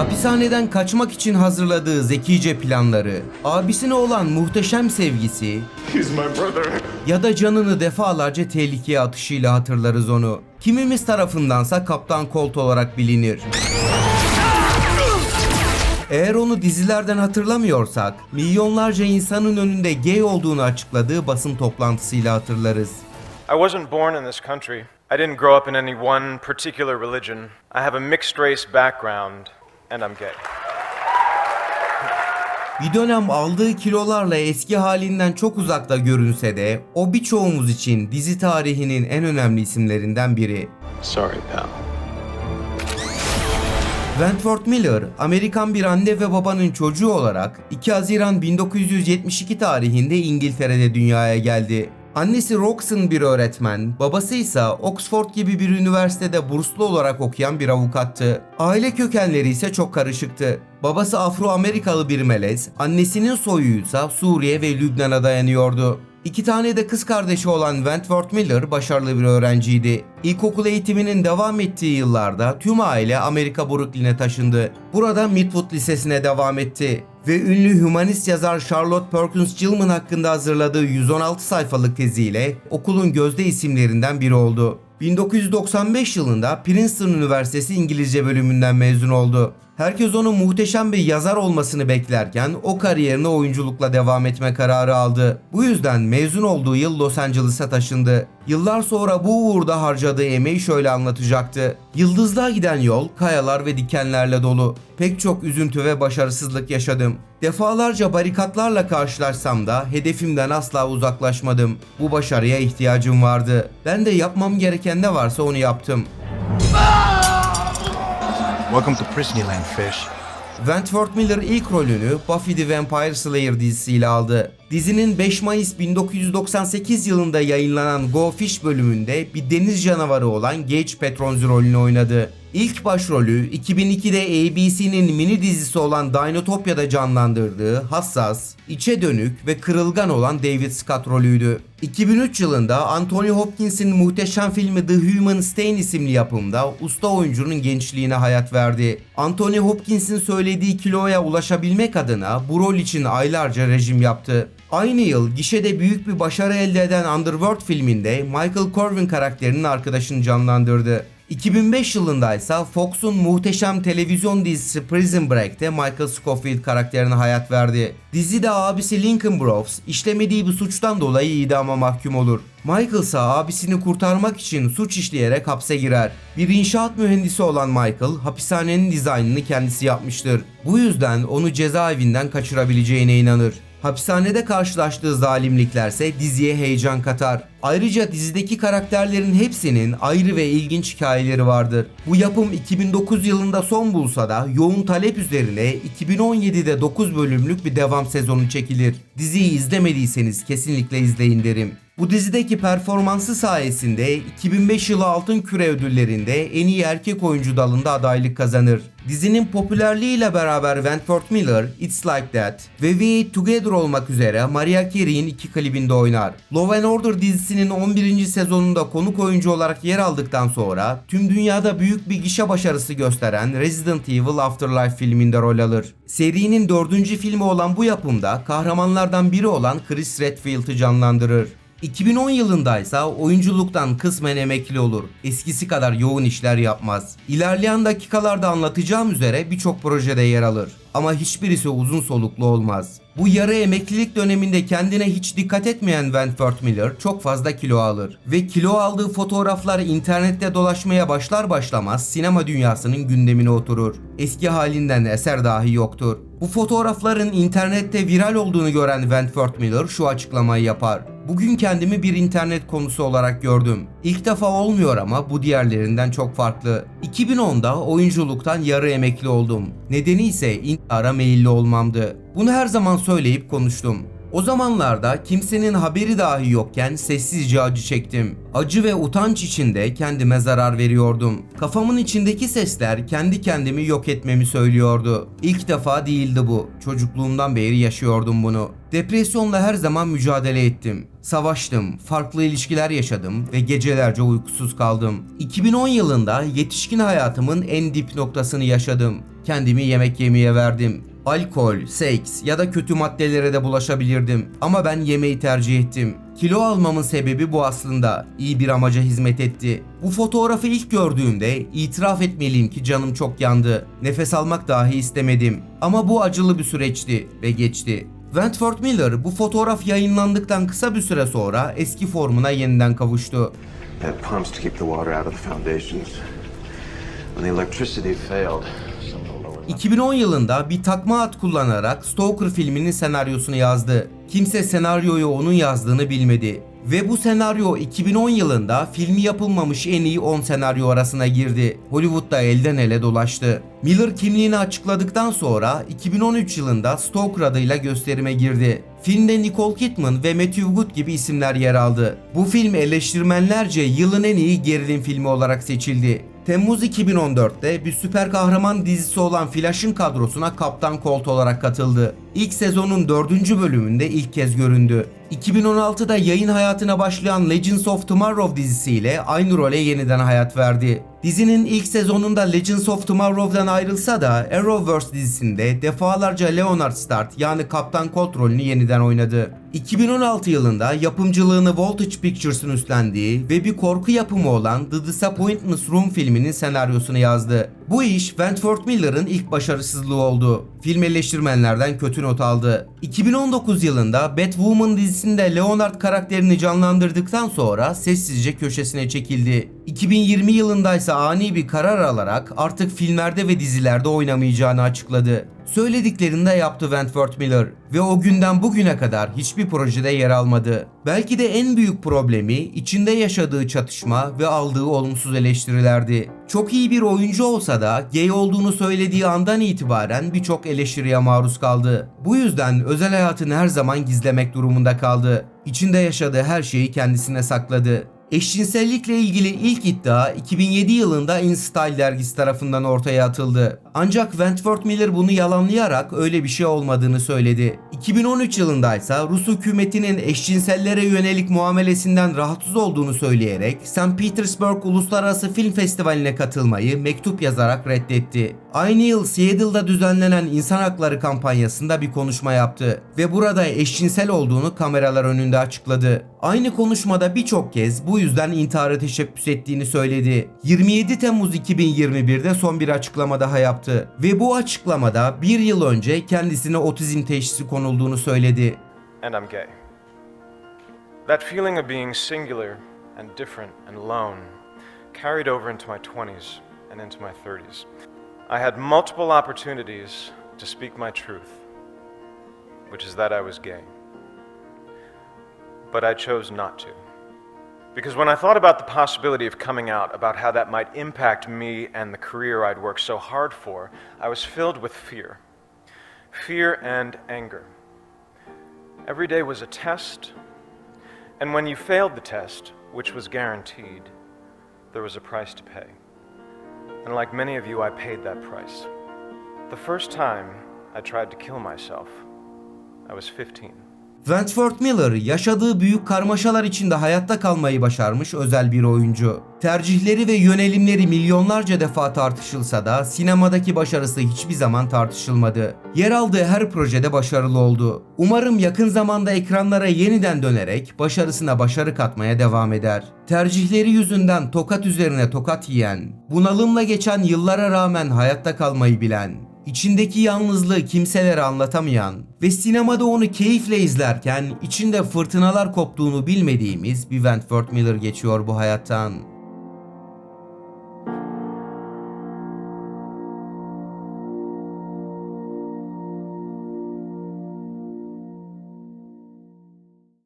Hapishaneden kaçmak için hazırladığı zekice planları, abisine olan muhteşem sevgisi ya da canını defalarca tehlikeye atışıyla hatırlarız onu. Kimimiz tarafındansa Kaptan Colt olarak bilinir. Eğer onu dizilerden hatırlamıyorsak, milyonlarca insanın önünde gay olduğunu açıkladığı basın toplantısıyla hatırlarız. I wasn't born in this country. I didn't grow up in any one particular religion. I have a mixed race background, and I'm gay. Bir dönem aldığı kilolarla eski halinden çok uzakta görünse de o birçoğumuz için dizi tarihinin en önemli isimlerinden biri. Sorry, pal. Wentworth Miller, Amerikan bir anne ve babanın çocuğu olarak 2 Haziran 1972 tarihinde İngiltere'de dünyaya geldi. Annesi Roxanne bir öğretmen, babası ise Oxford gibi bir üniversitede burslu olarak okuyan bir avukattı. Aile kökenleri ise çok karışıktı. Babası Afro-Amerikalı bir melez, annesinin soyu ise Suriye ve Lübnan'a dayanıyordu. İki tane de kız kardeşi olan Wentworth Miller başarılı bir öğrenciydi. İlkokul eğitiminin devam ettiği yıllarda tüm aile Amerika Brooklyn'e taşındı. Burada Midwood Lisesi'ne devam etti ve ünlü hümanist yazar Charlotte Perkins Gilman hakkında hazırladığı 116 sayfalık teziyle okulun gözde isimlerinden biri oldu. 1995 yılında Princeton Üniversitesi İngilizce bölümünden mezun oldu. Herkes onun muhteşem bir yazar olmasını beklerken o kariyerine oyunculukla devam etme kararı aldı. Bu yüzden mezun olduğu yıl Los Angeles'a taşındı. Yıllar sonra bu uğurda harcadığı emeği şöyle anlatacaktı. Yıldızlığa giden yol kayalar ve dikenlerle dolu. Pek çok üzüntü ve başarısızlık yaşadım. Defalarca barikatlarla karşılaşsam da hedefimden asla uzaklaşmadım. Bu başarıya ihtiyacım vardı. Ben de yapmam gereken ne varsa onu yaptım. Welcome to Prisonland, Fish. Wentworth Miller ilk rolünü Buffy the Vampire Slayer dizisiyle aldı. Dizinin 5 Mayıs 1998 yılında yayınlanan Go Fish bölümünde bir deniz canavarı olan Gage Petronzi rolünü oynadı. İlk başrolü 2002'de ABC'nin mini dizisi olan Dinotopya'da canlandırdığı hassas, içe dönük ve kırılgan olan David Scott rolüydü. 2003 yılında Anthony Hopkins'in muhteşem filmi The Human Stain isimli yapımda usta oyuncunun gençliğine hayat verdi. Anthony Hopkins'in söylediği kiloya ulaşabilmek adına bu rol için aylarca rejim yaptı. Aynı yıl gişede büyük bir başarı elde eden Underworld filminde Michael Corvin karakterinin arkadaşını canlandırdı. 2005 yılında ise Fox'un muhteşem televizyon dizisi Prison Break'te Michael Scofield karakterine hayat verdi. Dizide abisi Lincoln Brooks işlemediği bir suçtan dolayı idama mahkum olur. Michael ise abisini kurtarmak için suç işleyerek hapse girer. Bir inşaat mühendisi olan Michael hapishanenin dizaynını kendisi yapmıştır. Bu yüzden onu cezaevinden kaçırabileceğine inanır. Hapishanede karşılaştığı zalimliklerse diziye heyecan katar. Ayrıca dizideki karakterlerin hepsinin ayrı ve ilginç hikayeleri vardır. Bu yapım 2009 yılında son bulsa da yoğun talep üzerine 2017'de 9 bölümlük bir devam sezonu çekilir. Diziyi izlemediyseniz kesinlikle izleyin derim. Bu dizideki performansı sayesinde 2005 yılı Altın Küre ödüllerinde en iyi erkek oyuncu dalında adaylık kazanır. Dizinin popülerliğiyle beraber Wentworth Miller, It's Like That ve We Together olmak üzere Mariah Carey'in iki klibinde oynar. Law and Order dizisinin 11. sezonunda konuk oyuncu olarak yer aldıktan sonra tüm dünyada büyük bir gişe başarısı gösteren Resident Evil Afterlife filminde rol alır. Serinin dördüncü filmi olan bu yapımda kahramanlardan biri olan Chris Redfield'ı canlandırır. 2010 yılında ise oyunculuktan kısmen emekli olur. Eskisi kadar yoğun işler yapmaz. İlerleyen dakikalarda anlatacağım üzere birçok projede yer alır. Ama hiçbirisi uzun soluklu olmaz. Bu yarı emeklilik döneminde kendine hiç dikkat etmeyen Wentworth Miller çok fazla kilo alır. Ve kilo aldığı fotoğraflar internette dolaşmaya başlar başlamaz sinema dünyasının gündemine oturur. Eski halinden eser dahi yoktur. Bu fotoğrafların internette viral olduğunu gören Wentworth Miller şu açıklamayı yapar. Bugün kendimi bir internet konusu olarak gördüm. İlk defa olmuyor ama bu diğerlerinden çok farklı. 2010'da oyunculuktan yarı emekli oldum. Nedeni ise intihara meyilli olmamdı. Bunu her zaman söyleyip konuştum. O zamanlarda kimsenin haberi dahi yokken sessizce acı çektim. Acı ve utanç içinde kendime zarar veriyordum. Kafamın içindeki sesler kendi kendimi yok etmemi söylüyordu. İlk defa değildi bu. Çocukluğumdan beri yaşıyordum bunu. Depresyonla her zaman mücadele ettim. Savaştım, farklı ilişkiler yaşadım ve gecelerce uykusuz kaldım. 2010 yılında yetişkin hayatımın en dip noktasını yaşadım. Kendimi yemek yemeye verdim. Alkol, seks ya da kötü maddelere de bulaşabilirdim. Ama ben yemeği tercih ettim. Kilo almamın sebebi bu aslında. İyi bir amaca hizmet etti. Bu fotoğrafı ilk gördüğümde itiraf etmeliyim ki canım çok yandı. Nefes almak dahi istemedim. Ama bu acılı bir süreçti ve geçti. Wentworth Miller bu fotoğraf yayınlandıktan kısa bir süre sonra eski formuna yeniden kavuştu. Had pumps to keep the water out of the foundations. When the electricity failed, some of the lower 2010 yılında bir takma ad kullanarak Stoker filminin senaryosunu yazdı. Kimse senaryoyu onun yazdığını bilmedi. Ve bu senaryo 2010 yılında filmi yapılmamış en iyi 10 senaryo arasına girdi. Hollywood'da elden ele dolaştı. Miller kimliğini açıkladıktan sonra 2013 yılında Stoker adıyla gösterime girdi. Filmde Nicole Kidman ve Matthew Good gibi isimler yer aldı. Bu film eleştirmenlerce yılın en iyi gerilim filmi olarak seçildi. Temmuz 2014'te bir süper kahraman dizisi olan Flash'ın kadrosuna Kaptan Colt olarak katıldı. İlk sezonun 4. bölümünde ilk kez göründü. 2016'da yayın hayatına başlayan Legends of Tomorrow dizisiyle aynı role yeniden hayat verdi. Dizinin ilk sezonunda Legends of Tomorrow'dan ayrılsa da Arrowverse dizisinde defalarca Leonard Start yani Kaptan Colt rolünü yeniden oynadı. 2016 yılında yapımcılığını Voltage Pictures'ın üstlendiği ve bir korku yapımı olan The Disappointments Room filminin senaryosunu yazdı. Bu iş Wentworth Miller'ın ilk başarısızlığı oldu. Film eleştirmenlerden kötü not aldı. 2019 yılında Batwoman dizisinde Leonard karakterini canlandırdıktan sonra sessizce köşesine çekildi. 2020 yılında ise ani bir karar alarak artık filmlerde ve dizilerde oynamayacağını açıkladı. Söylediklerini de yaptı Wentworth Miller ve o günden bugüne kadar hiçbir projede yer almadı. Belki de en büyük problemi içinde yaşadığı çatışma ve aldığı olumsuz eleştirilerdi. Çok iyi bir oyuncu olsa da gay olduğunu söylediği andan itibaren birçok eleştiriye maruz kaldı. Bu yüzden özel hayatını her zaman gizlemek durumunda kaldı. İçinde yaşadığı her şeyi kendisine sakladı. Eşcinsellikle ilgili ilk iddia 2007 yılında In Style dergisi tarafından ortaya atıldı. Ancak Wentworth Miller bunu yalanlayarak öyle bir şey olmadığını söyledi. 2013 yılında ise Rus hükümetinin eşcinsellere yönelik muamelesinden rahatsız olduğunu söyleyerek St. Petersburg Uluslararası Film Festivali'ne katılmayı mektup yazarak reddetti. Aynı yıl Seattle'da düzenlenen insan hakları kampanyasında bir konuşma yaptı ve burada eşcinsel olduğunu kameralar önünde açıkladı. Aynı konuşmada birçok kez bu yüzden intihara teşebbüs ettiğini söyledi. 27 Temmuz 2021'de son bir açıklama daha yaptı ve bu açıklamada bir yıl önce kendisine otizm teşhisi konulduğunu söyledi. and I'm gay. That feeling of being singular and different and alone carried over into my 20s and into my 30s. I had multiple opportunities to speak my truth, which is that I was gay. But I chose not to. Because when I thought about the possibility of coming out, about how that might impact me and the career I'd worked so hard for, I was filled with fear. Fear and anger. Every day was a test, and when you failed the test, which was guaranteed, there was a price to pay. And like many of you, I paid that price. The first time I tried to kill myself, I was 15. Wentworth Miller yaşadığı büyük karmaşalar içinde hayatta kalmayı başarmış özel bir oyuncu. Tercihleri ve yönelimleri milyonlarca defa tartışılsa da sinemadaki başarısı hiçbir zaman tartışılmadı. Yer aldığı her projede başarılı oldu. Umarım yakın zamanda ekranlara yeniden dönerek başarısına başarı katmaya devam eder. Tercihleri yüzünden tokat üzerine tokat yiyen, bunalımla geçen yıllara rağmen hayatta kalmayı bilen, İçindeki yalnızlığı kimselere anlatamayan ve sinemada onu keyifle izlerken içinde fırtınalar koptuğunu bilmediğimiz bir Wentworth Miller geçiyor bu hayattan.